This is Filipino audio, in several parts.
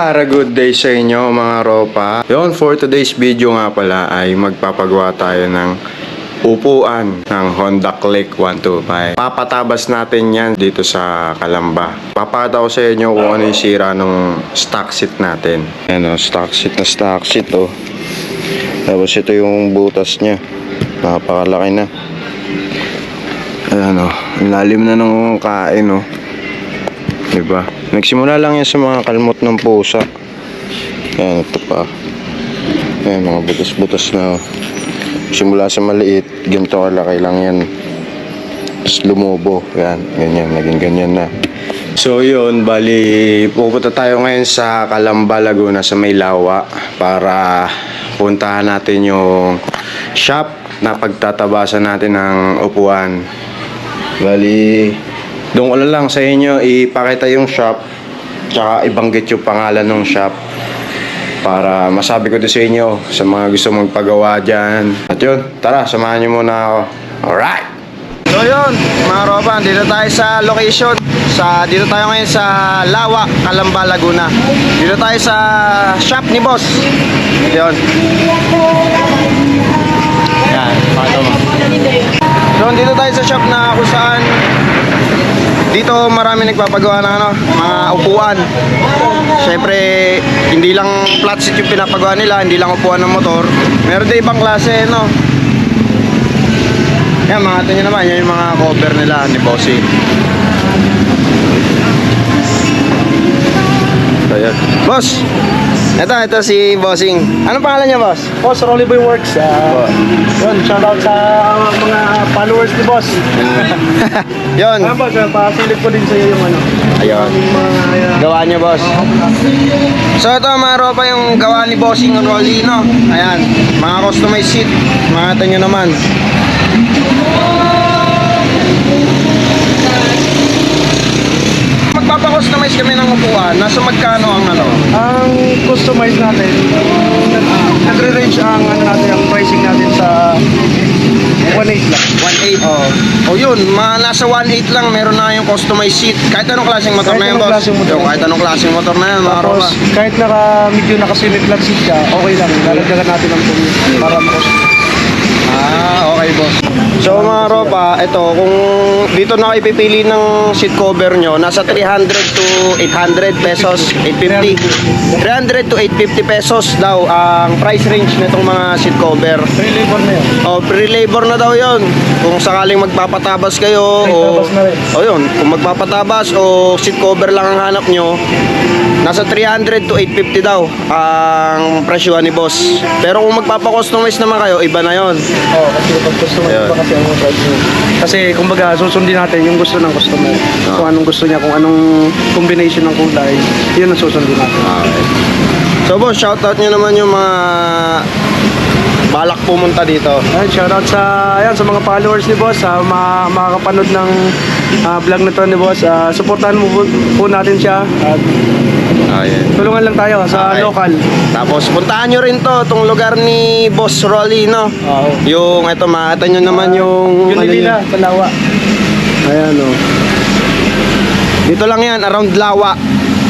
What a good day sa inyo mga ropa. Yon, for today's video nga pala ay magpapagawa tayo ng upuan ng Honda Click 125. Papatabas natin yan dito sa Kalamba. Papakita ko sa inyo kung ano yung sira ng stock seat natin. Ayan o, stock seat na stock seat o. Tapos ito yung butas niya. Napakalaki na. Ayan o, ang lalim na ng kain o. Diba? Nagsimula lang yan sa mga kalmot ng pusa. Ayan, ito pa. Ayan, mga butas-butas na. oh. Simula sa maliit, ganito kalaki lang yan. Tapos lumubo. Yan, ganyan, naging ganyan na. So yun, bali pupunta tayo ngayon sa Calamba, Laguna sa Maylawa para puntahan natin yung shop na pagtatabasan natin ng upuan. Bali, doon ko lang sa inyo ipakita yung shop tsaka ibanggit yung pangalan ng shop para masabi ko din sa inyo sa mga gusto magpagawa dyan. At yun, tara, samahan nyo muna ako. Alright! So yun, mga ropa, dito tayo sa location. Sa, dito tayo ngayon sa Lawa, Calamba, Laguna. Dito tayo sa shop ni boss. Yun. Yan, pakita mo. So, dito tayo sa shop na kung saan dito marami nagpapagawa ng ano, mga upuan. Siyempre, hindi lang flat seat yung pinapagawa nila, hindi lang upuan ng motor. Meron din ibang klase, no? Yan, mga ito naman, yan yung mga cover nila ni Bossy. So. Boss! Ito, ito si Bossing. Anong pangalan niya, boss? Boss, Rolly Boy Works. Uh, yun, shout out sa mga followers ni Boss. Yun. Ano boss, uh, pasilip ko din sa iyo yung ano. Ayun. Yung mga uh, Gawa niya, boss. So ito mga ropa yung gawa ni Bossing Rolly, no? Ayan, mga customized seat. Makita nyo naman. Magpapa-customize kami ng upuan. Nasa magkano ang ano? ang customize natin, nag- nagre-range ang ano natin, ang pricing natin sa 1.8 lang. 1.8. Oh. oh yun, mga nasa 1.8 lang meron na yung customized seat. Kahit anong klaseng motor Kahit na yan, anong boss. klaseng motor. Yung, kahit anong klaseng motor na yan, mga Tapos, kahit naka, medyo nakasimit lang seat ka, okay lang. Lalagdagan natin ang tumi para makos. Ah, okay boss. So mga ropa, ito kung dito na kayo pipili ng seat cover nyo, nasa 300 to 800 pesos, 850. 300 to 850 pesos daw ang price range nitong mga seat cover. Free labor na yun. O, pre-labor na daw yon. Kung sakaling magpapatabas kayo o Tabas na rin. o yun, kung magpapatabas o seat cover lang ang hanap nyo, nasa 300 to 850 daw ang presyo ni boss. Pero kung magpapa-customize naman kayo, iba na yon. Oo, kasi kapag iba kasi ang price niya. Kasi kumbaga susundin natin yung gusto ng customer. Ah. Kung anong gusto niya, kung anong combination ng kulay, yun ang susundin natin. Okay. So boss, shoutout nyo naman yung mga balak pumunta dito. Ayun, shoutout sa, ayan, sa mga followers ni Boss, sa mga makakapanood ng ah, vlog na to ni Boss. Ah, supportahan mo po, po natin siya at Ayan. tulungan lang tayo sa Okay. local. Tapos puntahan nyo rin to, itong lugar ni Boss Rolly, no? Oo. Yung, eto, makita nyo naman yung... Yun ano nila, Palawa. Ayan o. Dito lang yan, around Lawa,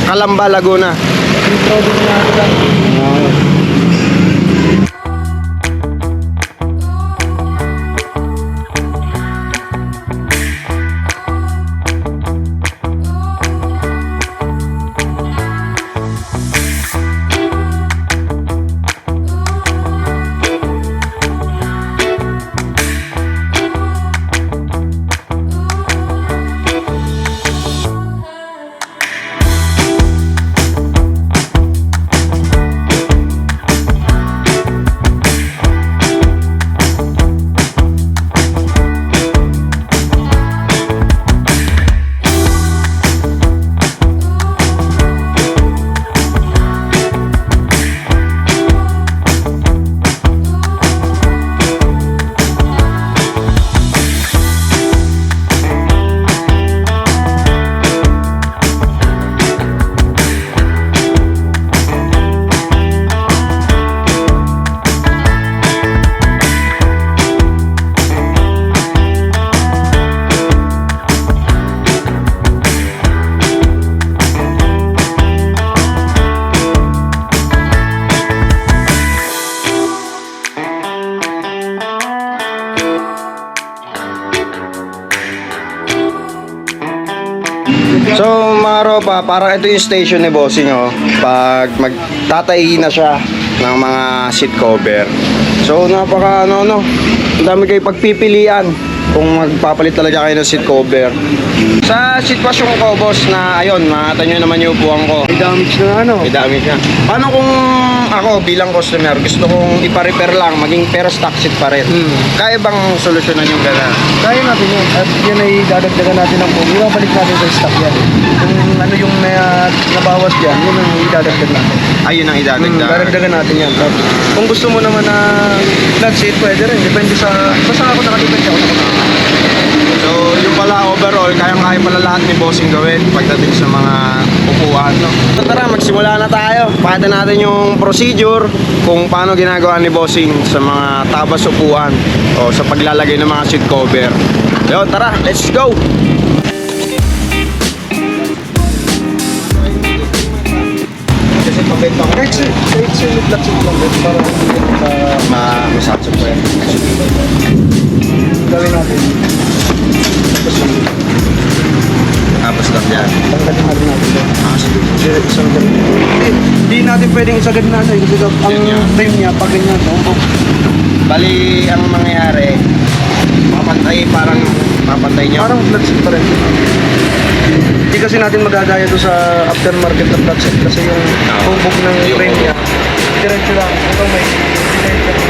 Calamba, Laguna. Intro din natin lang. So, mga ropa, parang ito yung station ni Bossing, oh. Pag magtatay na siya ng mga seat cover. So, napaka, ano, ano, ang dami kayo pagpipilian kung magpapalit talaga kayo ng seat cover. Sa sitwasyon ko, boss, na ayun, makata nyo naman yung upuan ko. May damage na ano. May dami siya. Paano kung ako bilang customer, gusto kong ipa-repair lang, maging pero stock seat pa rin? Hmm. Kaya bang solusyonan yung gana? Kaya natin yun. At yan ay dadagdagan natin ng phone. Ibabalik natin sa stock yan. Kung ano yung na, nabawas dyan, yun ang idadagdag natin. Ayun ang Hmm, idadagdag. dadagdagan natin yan. At kung gusto mo naman na flat seat, pwede rin. Depende sa... Basta ako nakadepende ako nakadepende. So, yung pala kayang-kaya pala lahat ni Bossing gawin pagdating sa mga upuan. No? So, tara, magsimula na tayo. Pakita natin yung procedure kung paano ginagawa ni Bossing sa mga tabas upuan o sa paglalagay ng mga seat cover. Yo, tara, let's go! Kahit sa- kahit sa lang din. Para uh, Ma-masatsa po yan. gawin natin. Tapos lang yan. tanggalin natin natin. doon. Ah, sige. Direct isang ganun. Hindi, hindi natin pwedeng isagad na eh, Kasi ang Yun nga. frame niya, pag ganyan, tumbok. Bali, ang mangyayari, papantay, parang papantay niya. Parang flat seat pa rin. Hindi kasi natin magagaya doon sa aftermarket na flat seat kasi yung tumbok ng Yung frame niya. Diretso lang. Ito may diretso lang.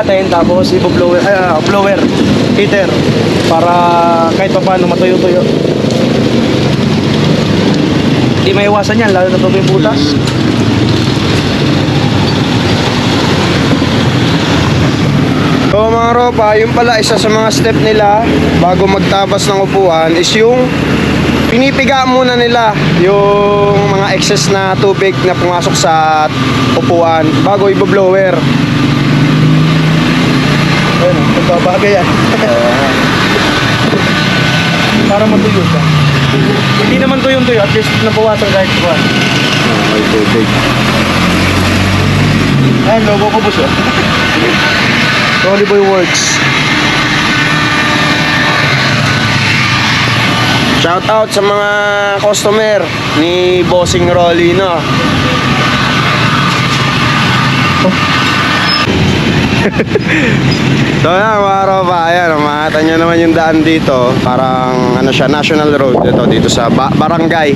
Natin tapos ibo-blower, ay, ah, blower, heater para kahit pa paano matuyo-tuyo. Hindi maiwasan yan, lalo na pag may butas. So mga ropa, yung pala isa sa mga step nila bago magtabas ng upuan is yung pinipiga muna nila yung mga excess na tubig na pumasok sa upuan bago i-blower. Ayun nagbabagay yan. para matuyo siya. Hindi naman tuyong-tuyo, at least nabawasan kahit kuwan. May tubig. Ayun, logo ko po siya. Rolly Boy Works. Shout out sa mga customer ni Bossing Rolly no. So yan mga ropa, ayan, makita nyo naman yung daan dito. Parang ano siya, national road ito dito sa ba- barangay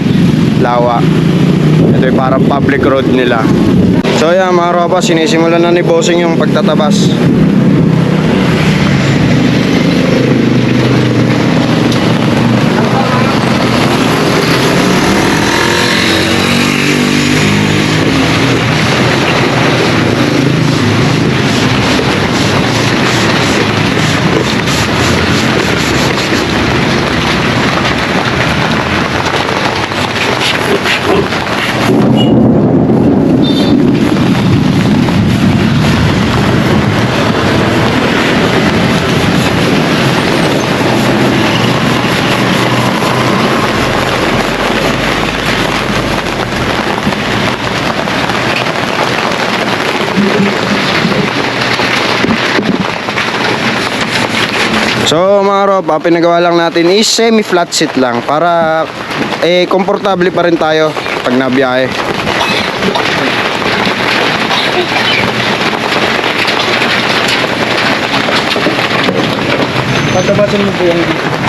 Lawa. Ito yung parang public road nila. So yan mga ropa, sinisimulan na ni Bossing yung pagtatabas. So mga ropa, pinagawa lang natin is semi-flat seat lang para eh komportable pa rin tayo pag nabiyahe. Pagtabasan mo po yung dito.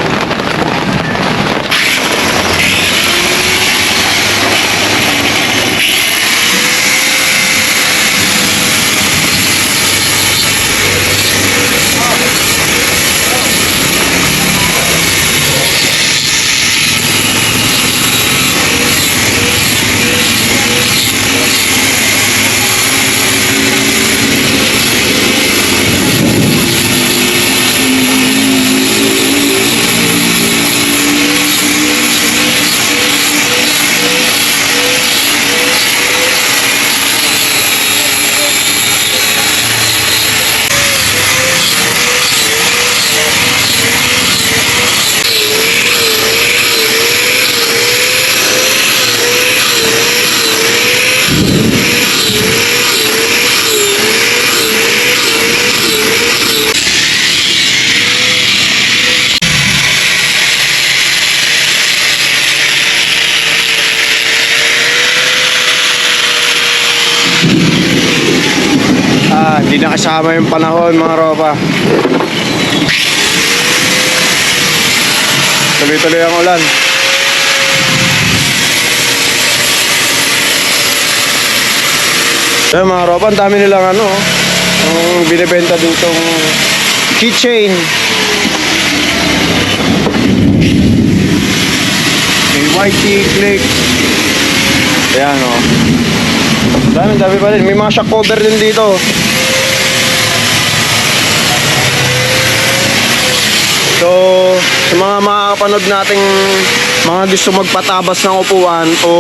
Nakisama yung panahon mga ropa. Tuloy-tuloy ang ulan. Ayun mga ropa, ang dami nilang ano, ang binibenta ditong keychain. May white click. Ayan o. Oh. Dami, dami pa rin. May mga shock cover din dito. So, sa mga makakapanood nating mga gusto magpatabas ng upuan o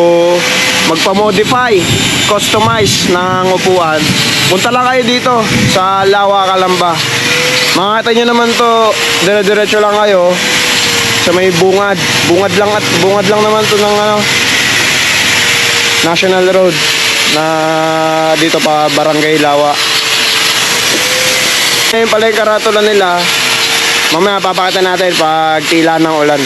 magpa-modify, customize ng upuan, punta lang kayo dito sa Lawa, Kalamba. Makakita nyo naman to, dire-diretso lang kayo sa may bungad. Bungad lang at bungad lang naman to ng ano, National Road na dito pa Barangay Lawa. Ngayon pala yung karatula nila. Mamaya papakita natin pag tila ng ulan.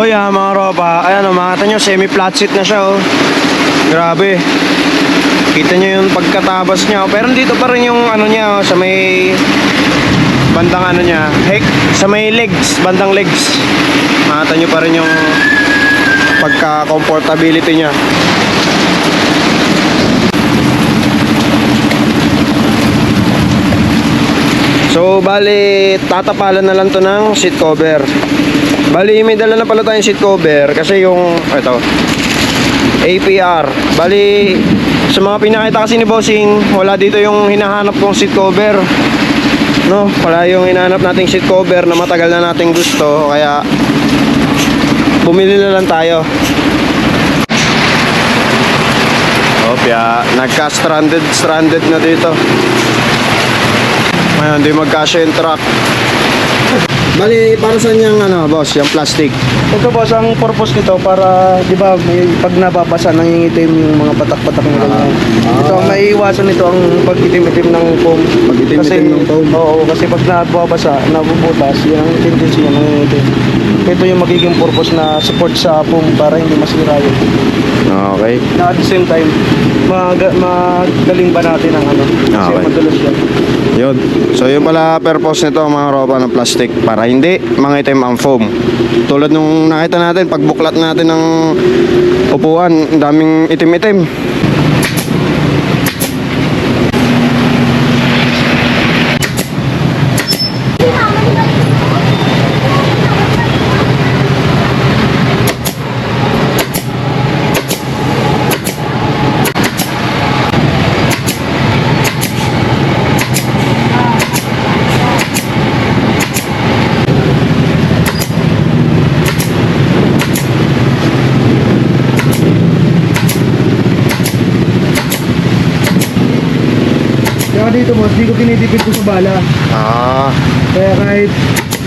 Oh yeah, mga ropa. Ayan o, makita nyo, semi-flat seat na siya oh. Grabe. Kita nyo yung pagkatabas niya. oh. Pero dito pa rin yung ano niya oh, sa may bandang ano niya. Heck, sa may legs, bandang legs. Makita nyo pa rin yung pagka-comfortability niya. So, bali, tatapalan na lang to ng seat cover. Bali, may dala na pala tayong seat cover kasi yung, ito, APR. Bali, sa mga pinakita kasi ni Bossing, wala dito yung hinahanap kong seat cover. No, wala yung hinahanap nating seat cover na matagal na nating gusto. Kaya, bumili na lang tayo. Opya, nagka-stranded, stranded na dito. Ngayon, di magkasya yung truck. Bali, para saan yung ano, boss, yung plastic? Ito boss, ang purpose nito para, di ba, may, pag nababasa, nangingitim yung mga patak-patak na ganyan. Ito, ang maiiwasan nito ang pag-itim-itim ng foam. Pag-itim-itim ng foam. Oo, kasi pag nababasa, nabubutas, yan ang tendency niya, nangingitim. Ito yung magiging purpose na support sa foam para hindi masira yun. Okay. Na at the same time, mag magaling ba natin ang ano? Kasi Okay. madulas yan. Yun. So yun pala purpose nito mga ropa ng plastic para hindi mangitim ang foam. Tulad nung nakita natin pagbuklat natin ng upuan, ang daming itim-itim. Kaya dito boss, di ko sa bala. Ah, Kaya kahit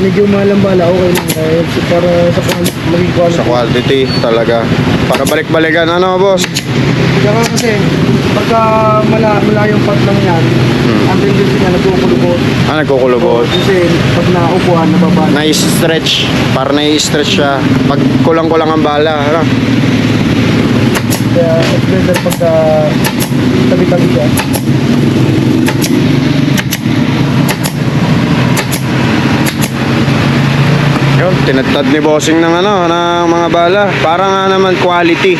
medyo mahal ang bala, okay lang. Dahil sa- para sa quality, quality. sa quality talaga. Para balik-balikan ano boss? Kaya kasi, pagka mala, malayong part lang yan, ang tendency niya nagkukulubot. Ah, nagkukulubot. Kasi pag naupuan, nababa. Na-stretch. Para na-stretch siya. Pag kulang-kulang ang bala. Ano? Kaya it's better pagka tabi-tabi siya. Yun, tinatad ni bossing ng ano, ng mga bala. Para nga naman quality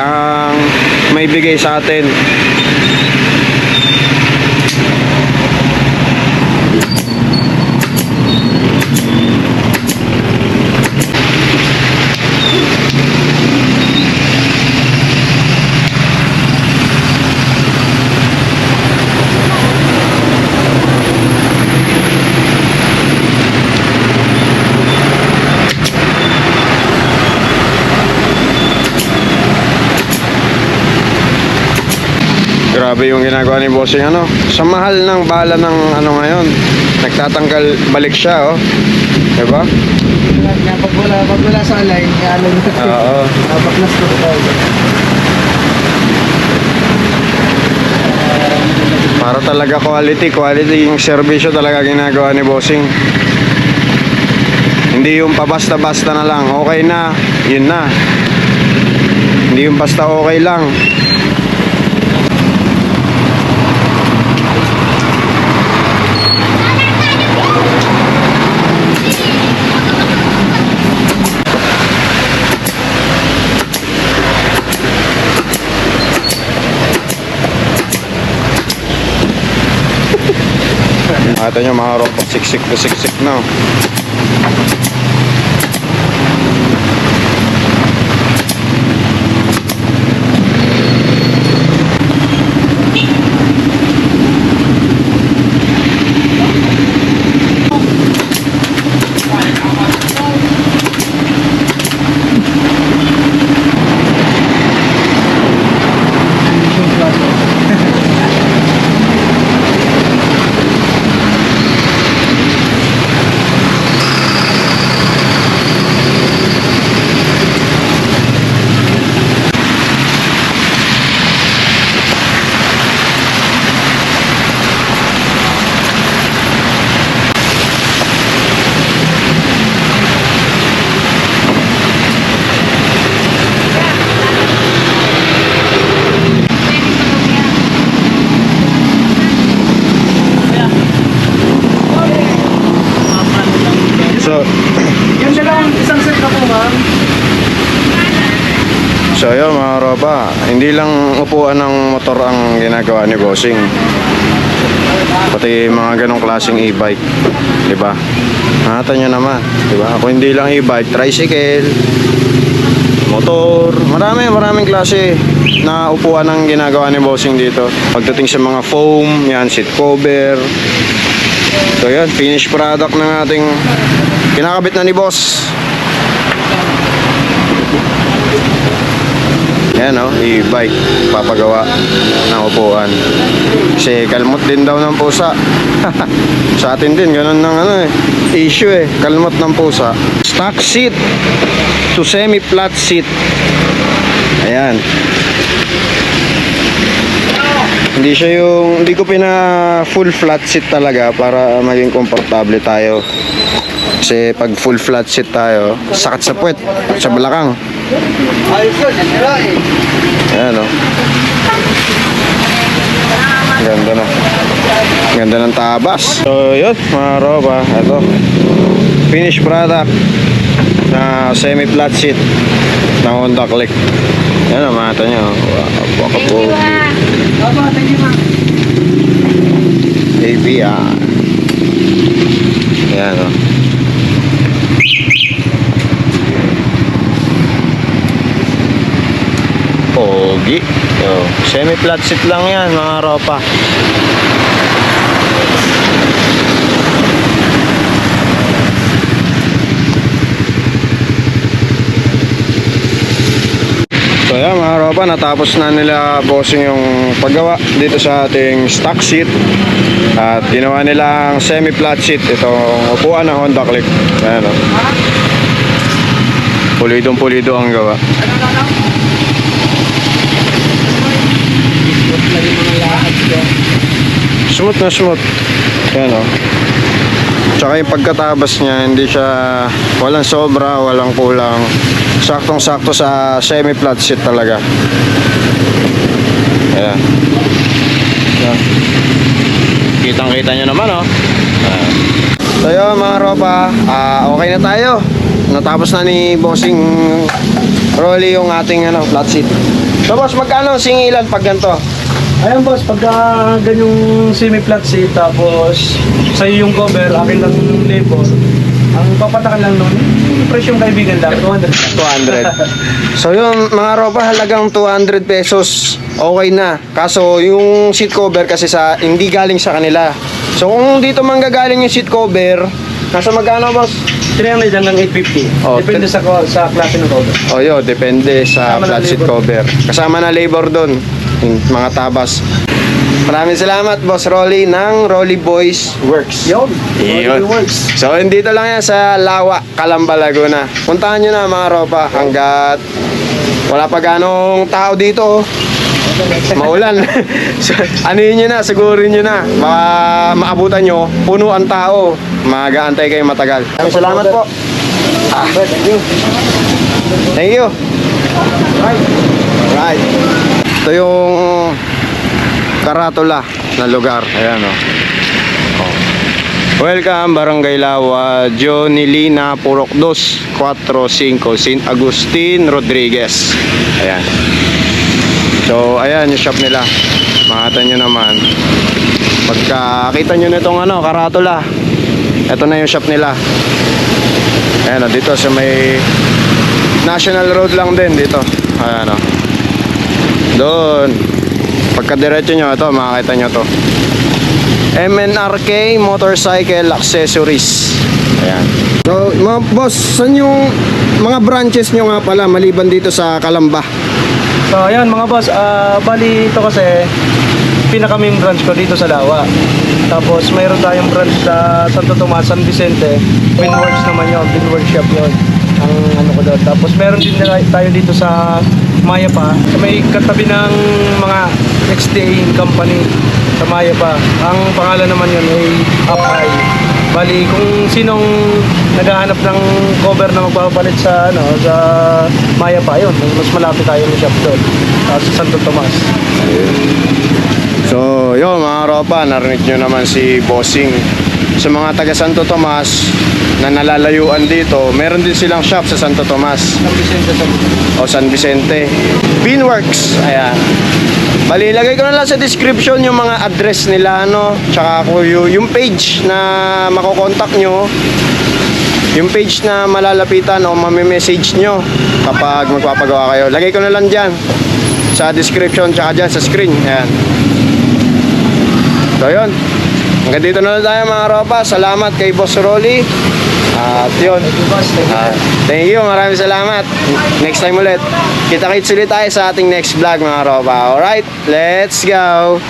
ang may bigay sa atin. Grabe yung ginagawa ni bossing ano. Sa mahal ng bala ng ano ngayon. Nagtatanggal balik siya, oh. Diba? Nga, pag wala, pag wala sa alay, alay na. Oo. Napaklas ko tayo. Para talaga quality, quality yung serbisyo talaga ginagawa ni Bossing. Hindi yung pabasta-basta na lang, okay na, yun na. Hindi yung basta okay lang. Nakita nyo mga robot, siksik siksik na. So, Yan dalawang isang set na po, ma'am. so yun mga roba, hindi lang upuan ng motor ang ginagawa ni Bossing. Pati mga ganong klaseng e-bike, di ba? Nakita nyo naman, di ba? Kung hindi lang e-bike, tricycle, motor, marami, maraming klase na upuan ang ginagawa ni Bossing dito. Pagdating sa mga foam, yan, seat cover. So yan, finished product ng ating kinakabit na ni Boss. Yan o, e-bike, papagawa ng upuan. Kasi kalmot din daw ng pusa. Sa atin din, ganun ng ano eh, issue eh, kalmot ng pusa. Stock seat to semi-flat seat. Ayan. Hindi siya yung, hindi ko pina full flat seat talaga para maging komportable tayo. Kasi pag full flat seat tayo, sakit sa puwet, sa balakang. Ayos yun, nila eh. Ayan o. Ganda na. Ganda ng tabas. So yun mga roba. Ito. Finished product na semi-flat seat ng Honda Click. Yan o mata po. Opo, thank you, ma'am. ABR. Yan o. Pogi. Yo, semi-flat seat lang yan mga ropa. So yan mga ropa, natapos na nila bossing yung paggawa dito sa ating stock seat at ginawa nilang semi-flat seat itong upuan ng Honda Click. Ayan o. Pulidong pulido ang gawa. Smooth na smooth. Ayan o. Tsaka yung pagkatabas niya, hindi siya walang sobra, walang kulang. Saktong-sakto sa semi-flat seat talaga. Ayan. Ayan. Kitang-kita nyo naman, oh. Ayan. So yun, mga ropa, ah, okay na tayo. Natapos na ni Bossing Rolly yung ating ano, flat seat. So boss, magkano singilan pag ganito? Ayan boss, pagka ganyong semi-flat seat, tapos sa'yo yung cover, akin lang yung labor, ang papatakan lang nun, yung presyong kaibigan lang, 200. 200. So yung mga ropa halagang 200 pesos. Okay na. Kaso yung seat cover kasi sa hindi galing sa kanila. So kung dito manggagaling yung seat cover, nasa magkano boss? 300 hanggang 850. Oh, Depende sa, sa klase ng cover. O yun, depende sa Kasama flat seat cover. Kasama na labor doon. Yung mga tabas. Maraming salamat, Boss Rolly ng Rolly Boys Works. Yun. Yun. It works. So, dito lang yan sa Lawa, Calamba, Laguna. Puntahan nyo na mga ropa hanggat wala pa ganong tao dito. oh. Maulan. so, anuhin nyo na, sigurin nyo na. Baka maabutan nyo, puno ang tao. Mag-aantay kayo matagal. Maraming salamat po. Ah, Thank you. Thank you. Right. Ito yung Karatula na lugar. Ayan o. Oh. Welcome, Barangay Lawa, Jonilina, Purok 2, 45, St. Agustin, Rodriguez. Ayan. So, ayan yung shop nila. Makita nyo naman. Pagka kita nyo nitong ano, Karatula, ito na yung shop nila. Ayan o, dito sa may National Road lang din dito. Ayan o. Doon. Pagka diretso nyo ito, makakita nyo to. MNRK Motorcycle Accessories. Ayan. So, mga boss, saan yung mga branches nyo nga pala maliban dito sa Kalamba? So ayan mga boss, ah bali ito kasi pinaka main branch ko dito sa Lawa. Tapos mayroon tayong branch sa Santo Tomas, San Vicente. Winworks naman yun, Winworks shop yun. Ang ano ko doon. Tapos meron din na- tayo dito sa Maya pa. May katabi ng mga XDA company sa Maya pa. Ang pangalan naman yun ay Up High. Bali, kung sinong naghahanap ng cover na magpapalit sa ano sa Maya pa yun, mas malapit tayo ng shop doon. Uh, sa Santo Tomas. So, yun mga ropa, narinig nyo naman si Bossing. Sa mga taga Santo Tomas na nalalayuan dito, meron din silang shop sa Santo Tomas. San Vicente sa o San Vicente. Beanworks, ayan. Bali, lagay ko na lang sa description yung mga address nila, no? Tsaka ko yung, yung page na makokontak nyo. Yung page na malalapitan o mamimessage nyo kapag magpapagawa kayo. Lagay ko na lang dyan sa description tsaka dyan sa screen. Ayan. So, yun. Hanggang dito na lang tayo mga ropa. Salamat kay Boss Rolly. At yun. Ah, thank you, maraming salamat. Next time ulit. Kita-kits ulit tayo sa ating next vlog mga ropa. Alright, let's go!